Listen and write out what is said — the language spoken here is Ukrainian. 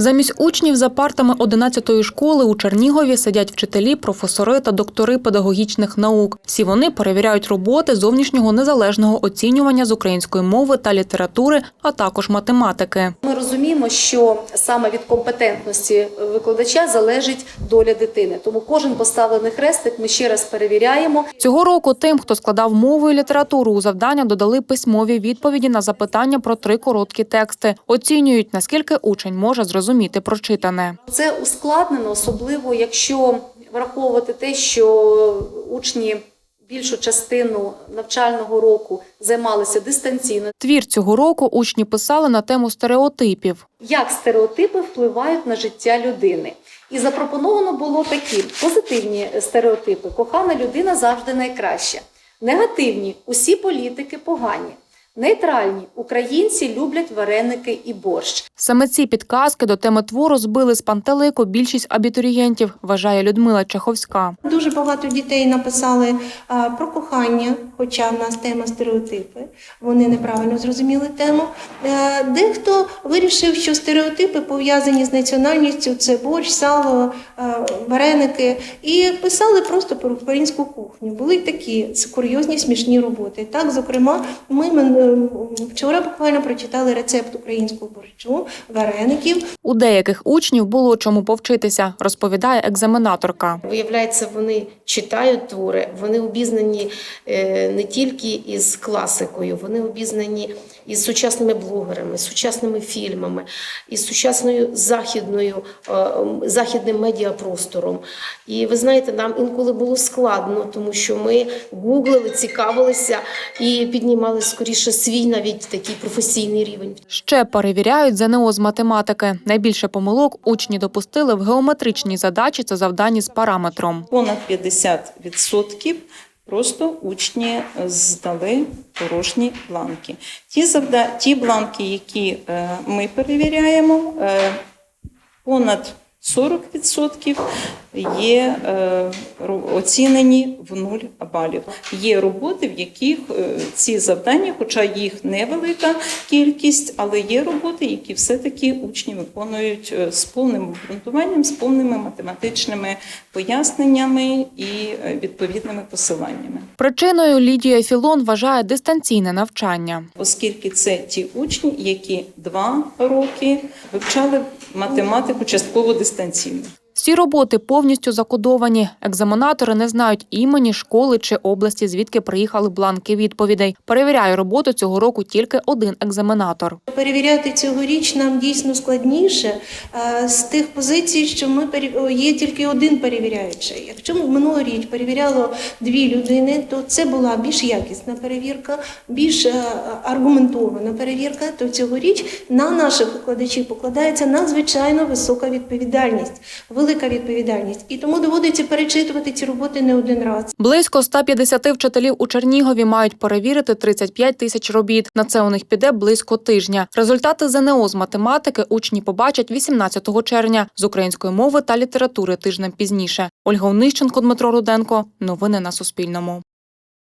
Замість учнів за партами 11-ї школи у Чернігові сидять вчителі, професори та доктори педагогічних наук. Всі вони перевіряють роботи зовнішнього незалежного оцінювання з української мови та літератури, а також математики. Ми розуміємо, що саме від компетентності викладача залежить доля дитини. Тому кожен поставлений хрестик ми ще раз перевіряємо. Цього року тим, хто складав мову і літературу, у завдання додали письмові відповіді на запитання про три короткі тексти. Оцінюють, наскільки учень може зрозуміти прочитане. Це ускладнено, особливо якщо враховувати те, що учні більшу частину навчального року займалися дистанційно. Твір цього року учні писали на тему стереотипів. Як стереотипи впливають на життя людини? І запропоновано було такі позитивні стереотипи: кохана людина завжди найкраща. Негативні усі політики погані. Нейтральні українці люблять вареники і борщ. Саме ці підказки до теми твору збили з пантелику більшість абітурієнтів, вважає Людмила Чаховська. Дуже багато дітей написали про кохання, хоча в нас тема стереотипи. Вони неправильно зрозуміли тему. Е, Дехто вирішив, що стереотипи пов'язані з національністю це борщ, сало, е, вареники, і писали просто про українську кухню. Були такі курйозні смішні роботи. Так, зокрема, ми вчора буквально прочитали рецепт українського борщу, вареників. У деяких учнів було чому повчитися, розповідає екзаменаторка. Виявляється, вони читають твори, вони обізнані е, не тільки із класикою, вони обізнані із сучасними блогерами, з сучасними фільмами, із сучасною західною е, західним медіапростором. І ви знаєте, нам інколи було складно, тому що ми гуглили, цікавилися і піднімали скоріше свій навіть такий професійний рівень. Ще перевіряють ЗНО з математики. Найбільше помилок учні допустили в геометричній задачі та завданні з параметром. Понад 50% просто учні здали порожні бланки. Ті, завда... Ті бланки, які е, ми перевіряємо, е, понад 40% є е, оцінені в нуль балів. Є роботи, в яких е, ці завдання, хоча їх невелика кількість, але є роботи, які все-таки учні виконують е, з повним обґрунтуванням, з повними математичними поясненнями і відповідними посиланнями. Причиною Лідія Філон вважає дистанційне навчання. Оскільки це ті учні, які два роки вивчали математику частково дистанційно. 很辛苦。Всі роботи повністю закодовані. Екзаменатори не знають імені, школи чи області, звідки приїхали бланки відповідей. Перевіряє роботу цього року тільки один екзаменатор. Перевіряти цьогоріч нам дійсно складніше е, з тих позицій, що ми є тільки один перевіряючий. Якщо ми минулоріч перевіряло дві людини, то це була більш якісна перевірка, більш е, аргументована перевірка. То цьогоріч на наших викладачів покладається надзвичайно висока відповідальність, велика відповідальність, і тому доводиться перечитувати ці роботи не один раз. Близько 150 вчителів у Чернігові мають перевірити 35 тисяч робіт. На це у них піде близько тижня. Результати ЗНО з математики учні побачать 18 червня, з української мови та літератури тижнем пізніше. Ольга Онищенко, Дмитро Руденко. Новини на Суспільному.